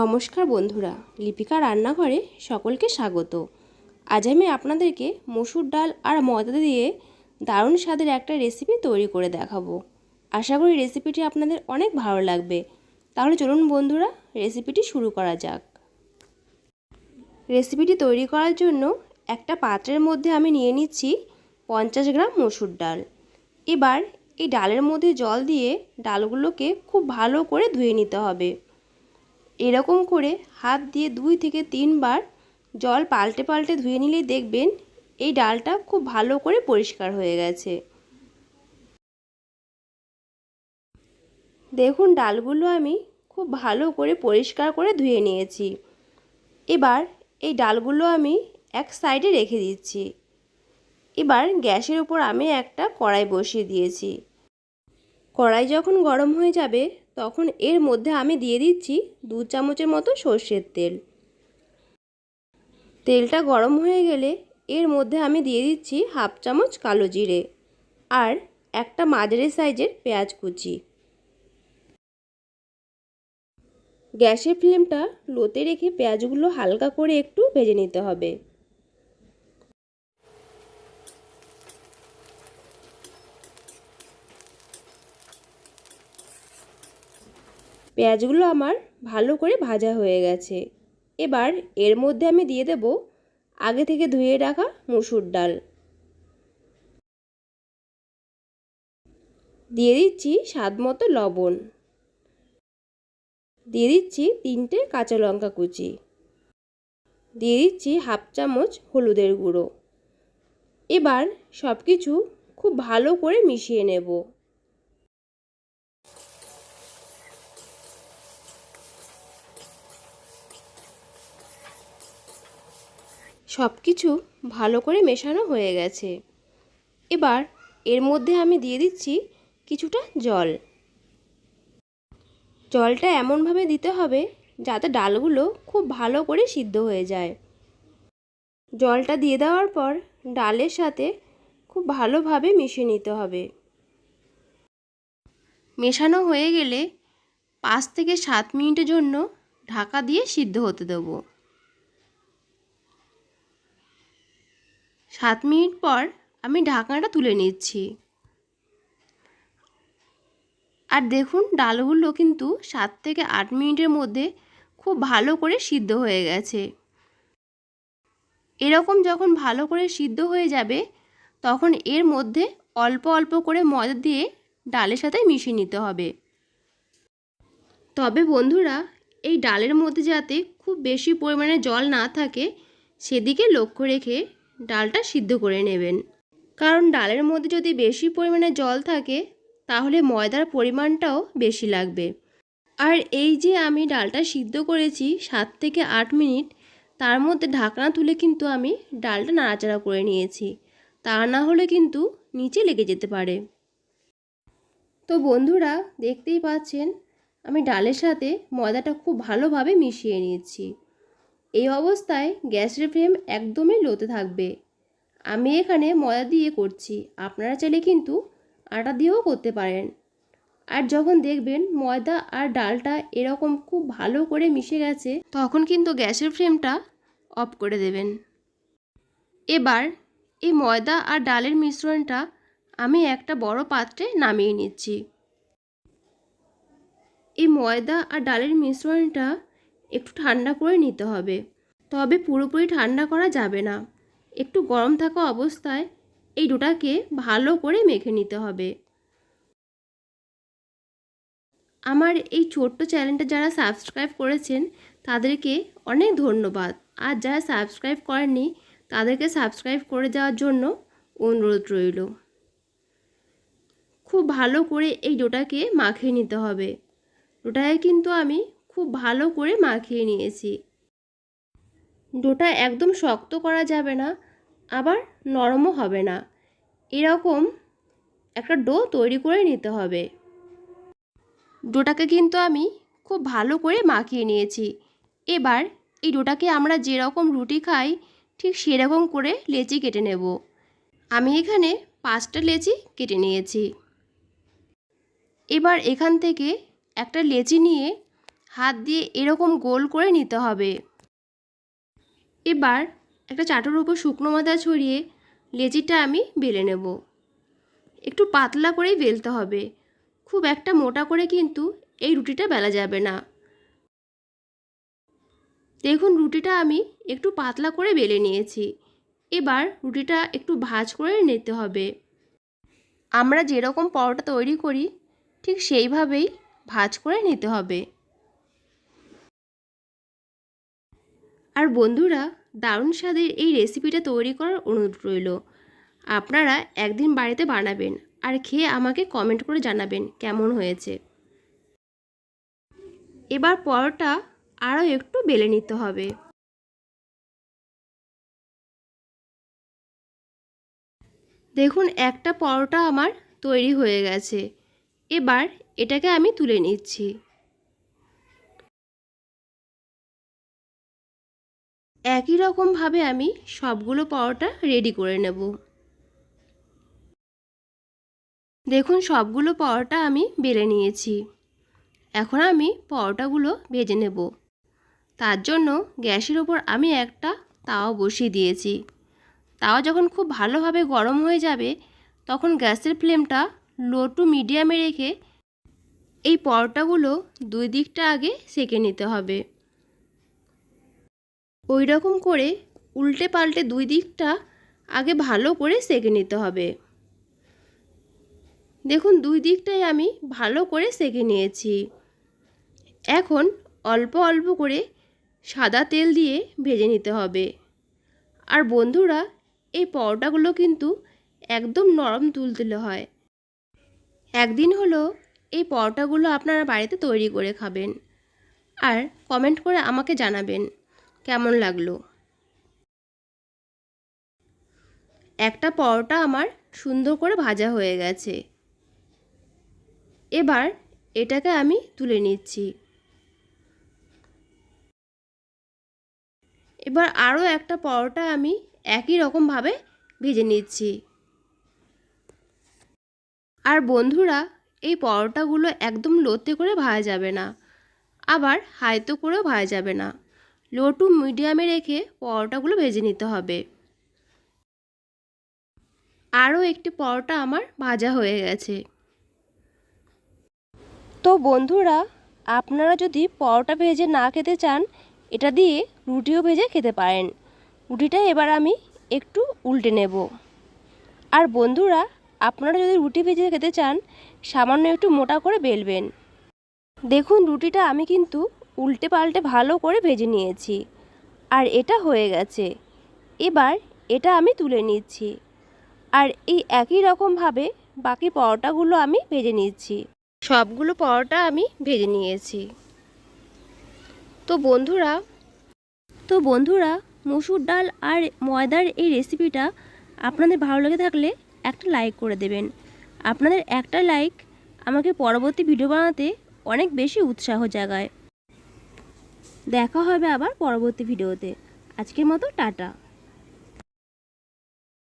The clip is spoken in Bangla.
নমস্কার বন্ধুরা, লিপিকা রান্নাঘরে সকলকে স্বাগত। আজ আমি আপনাদেরকে মসুর ডাল আর ময়দা দিয়ে দারুণ স্বাদের একটা রেসিপি তৈরি করে দেখাবো। আশা করি রেসিপিটি আপনাদের অনেক ভালো লাগবে। তাহলে চলুন বন্ধুরা রেসিপিটি শুরু করা যাক। রেসিপিটি তৈরি করার জন্য একটা পাত্রের মধ্যে আমি নিয়ে নিচ্ছি পঞ্চাশ গ্রাম মসুর ডাল। এবার এই ডালের মধ্যে জল দিয়ে ডালগুলোকে খুব ভালো করে ধুয়ে নিতে হবে। এরকম করে হাত দিয়ে দুই থেকে তিনবার জল পাল্টে পাল্টে ধুয়ে নিলেই দেখবেন এই ডালটা খুব ভালো করে পরিষ্কার হয়ে গেছে। দেখুন ডালগুলো আমি খুব ভালো করে পরিষ্কার করে ধুয়ে নিয়েছি। এবার এই ডালগুলো আমি এক সাইডে রেখে দিচ্ছি। এবার গ্যাসের উপর আমি একটা কড়াই বসিয়ে দিয়েছি। কড়াই যখন গরম হয়ে যাবে তখন এর মধ্যে আমি দিয়ে দিচ্ছি দু চামচের মতো সর্ষের তেল। তেলটা গরম হয়ে গেলে এর মধ্যে আমি দিয়ে দিচ্ছি হাফ চামচ কালো জিরে আর একটা মাঝারি সাইজের পেঁয়াজ কুচি। গ্যাসের ফ্লেমটা লোতে রেখে পেঁয়াজগুলো হালকা করে একটু ভেজে নিতে হবে। পেঁয়াজগুলো আমার ভালো করে ভাজা হয়ে গেছে। এবার এর মধ্যে আমি দিয়ে দেব আগে থেকে ধুয়ে রাখা মুসুর ডাল। দিয়ে দিচ্ছি স্বাদ মতো লবণ। দিয়ে দিচ্ছি তিনটে কাঁচা লঙ্কা কুচি। দিয়ে দিচ্ছি হাফ চামচ হলুদের গুঁড়ো। এবার সব কিছু খুব ভালো করে মিশিয়ে নেব। সব কিছু ভালো করে মেশানো হয়ে গেছে। এবার এর মধ্যে আমি দিয়ে দিচ্ছি কিছুটা জল। জলটা এমনভাবে দিতে হবে যাতে ডালগুলো খুব ভালো করে সিদ্ধ হয়ে যায়। জলটা দিয়ে দেওয়ার পর ডালের সাথে খুব ভালোভাবে মিশিয়ে নিতে হবে। মেশানো হয়ে গেলে পাঁচ থেকে সাত মিনিটের জন্য ঢাকা দিয়ে সিদ্ধ হতে দেবো। সাত মিনিট পর আমি ঢাকনাটা তুলে নিচ্ছি। আর দেখুন, ডালগুলো কিন্তু সাত থেকে আট মিনিটের মধ্যে খুব ভালো করে সিদ্ধ হয়ে গেছে। এরকম যখন ভালো করে সিদ্ধ হয়ে যাবে, তখন এর মধ্যে অল্প অল্প করে ময়দা দিয়ে ডালের সাথে মিশিয়ে নিতে হবে। তবে বন্ধুরা, এই ডালের মধ্যে যাতে খুব বেশি পরিমাণে জল না থাকে, সেদিকে লক্ষ্য রেখে ডালটা সিদ্ধ করে নেবেন। কারণ ডালের মধ্যে যদি বেশি পরিমাণে জল থাকে, তাহলে ময়দার পরিমাণটাও বেশি লাগবে। আর এই যে আমি ডালটা সিদ্ধ করেছি সাত থেকে আট মিনিট, তার মধ্যে ঢাকনা তুলে কিন্তু আমি ডালটা নাড়াচাড়া করে নিয়েছি। তা না হলে কিন্তু নিচে লেগে যেতে পারে। তো বন্ধুরা, দেখতেই পাচ্ছেন, আমি ডালের সাথে ময়দাটা খুব ভালোভাবে মিশিয়ে নিয়েছি। এই অবস্থায় গ্যাসের ফ্লেম একদমই লোতে থাকবে। আমি এখানে ময়দা দিয়ে করছি, আপনারা চাইলে কিন্তু আটা দিয়েও করতে পারেন। আর যখন দেখবেন ময়দা আর ডালটা এরকম খুব ভালো করে মিশে গেছে, তখন কিন্তু গ্যাসের ফ্লেমটা অফ করে দেবেন। এবার এই ময়দা আর ডালের মিশ্রণটা আমি একটা বড় পাত্রে নামিয়ে নিচ্ছি। এই ময়দা আর ডালের মিশ্রণটা একটু ঠান্ডা করে নিতে হবে। তবে পুরোপুরি ঠান্ডা করা যাবে না। একটু গরম থাকা অবস্থায় এই ডোটাকে ভালো করে মেখে নিতে হবে। আমার এই ছোট্ট চ্যানেলটা যারা সাবস্ক্রাইব করেছেন, তাদেরকে অনেক ধন্যবাদ। আর যারা সাবস্ক্রাইব করেননি, তাদেরকে সাবস্ক্রাইব করে যাওয়ার জন্য অনুরোধ রইল। খুব ভালো করে এই ডোটাকে মাখিয়ে নিতে হবে। ডোটাকে কিন্তু আমি খুব ভালো করে মাখিয়ে নিয়েছি। ডোটা একদম শক্ত করা যাবে না, আবার নরমও হবে না। এরকম একটা ডো তৈরি করে নিতে হবে। ডোটাকে কিন্তু আমি খুব ভালো করে মাখিয়ে নিয়েছি। এবার এই ডোটাকে আমরা যেরকম রুটি খাই, ঠিক সেরকম করে লেচি কেটে নেব। আমি এখানে পাঁচটা লেচি কেটে নিয়েছি। এবার এখান থেকে একটা লেচি নিয়ে হাত দিয়ে এরকম গোল করে নিতে হবে। এবার একটা চাটুর উপর শুকনো মাথা ছড়িয়ে লেচিটা আমি বেলে নেব। একটু পাতলা করেই বেলতে হবে। খুব একটা মোটা করে কিন্তু এই রুটিটা বেলা যাবে না। দেখুন, রুটিটা আমি একটু পাতলা করে বেলে নিয়েছি। এবার রুটিটা একটু ভাজ করে নিতে হবে। আমরা যেরকম পরোটা তৈরি করি, ঠিক সেইভাবেই ভাজ করে নিতে হবে। আর বন্ধুরা, দারুণ স্বাদের এই রেসিপিটা তৈরি করার অনুরোধ রইল। আপনারা একদিন বাড়িতে বানাবেন আর খেয়ে আমাকে কমেন্ট করে জানাবেন কেমন হয়েছে। এবার পরোটা আরও একটু বেলে নিতে হবে। দেখুন, একটা পরোটা আমার তৈরি হয়ে গেছে। এবার এটাকে আমি তুলে নিচ্ছি। একই রকমভাবে আমি সবগুলো পরোটা রেডি করে নেব। দেখুন, সবগুলো পরোটা আমি বেলে নিয়েছি। এখন আমি পরোটাগুলো ভেজে নেব। তার জন্য গ্যাসের ওপর আমি একটা তাওয়া বসিয়ে দিয়েছি। তাওয়া যখন খুব ভালোভাবে গরম হয়ে যাবে, তখন গ্যাসের ফ্লেমটা লো টু মিডিয়ামে রেখে এই পরোটাগুলো দুই দিকটা আগে সেকে নিতে হবে। ওই রকম করে উল্টে পাল্টে দুই দিকটা আগে ভালো করে সেঁকে নিতে হবে। দেখুন, দুই দিকটাই আমি ভালো করে সেঁকে নিয়েছি। এখন অল্প অল্প করে সাদা তেল দিয়ে ভেজে নিতে হবে। আর বন্ধুরা, এই পরোটাগুলো কিন্তু একদম নরম তুলতুলে হয়। একদিন হলো এই পরোটাগুলো আপনারা বাড়িতে তৈরি করে খাবেন। আর কমেন্ট করে আমাকে জানাবেন। কেমন লাগল? একটা পরোটা আমার সুন্দর করে ভাজা হয়ে গেছে। এবার এটাকে আমি তুলে নিচ্ছি। এবার আরও একটা পরোটা আমি একই রকমভাবে ভেজে নিচ্ছি। আর বন্ধুরা, এই পরোটাগুলো একদম লোতে করে ভাজা যাবে না। আবার হাইতো করেও ভাজা যাবে না। লো টু মিডিয়ামে রেখে পরোটাগুলো ভেজে নিতে হবে। আরও একটি পরোটা আমার ভাজা হয়ে গেছে। তো বন্ধুরা, আপনারা যদি পরোটা ভেজে না খেতে চান, এটা দিয়ে রুটিও ভেজে খেতে পারেন। রুটিটা এবার আমি একটু উল্টে নেব। আর বন্ধুরা, আপনারা যদি রুটি ভেজে খেতে চান, সামান্য একটু মোটা করে বেলবেন। দেখুন, রুটিটা আমি কিন্তু উল্টে পাল্টে ভালো করে ভেজে নিয়েছি। আর এটা হয়ে গেছে। এবার এটা আমি তুলে নিচ্ছি। আর এই একই রকমভাবে বাকি পরোটাগুলো আমি ভেজে নিচ্ছি। সবগুলো পরোটা আমি ভেজে নিয়েছি। তো বন্ধুরা তো বন্ধুরা, মুসুর ডাল আর ময়দার এই রেসিপিটা আপনাদের ভালো লেগে থাকলে একটা লাইক করে দেবেন। আপনাদের একটা লাইক আমাকে পরবর্তী ভিডিও বানাতে অনেক বেশি উৎসাহ জাগায়। দেখা হবে আবার পরবর্তী ভিডিওতে। আজকের মতো টাটা।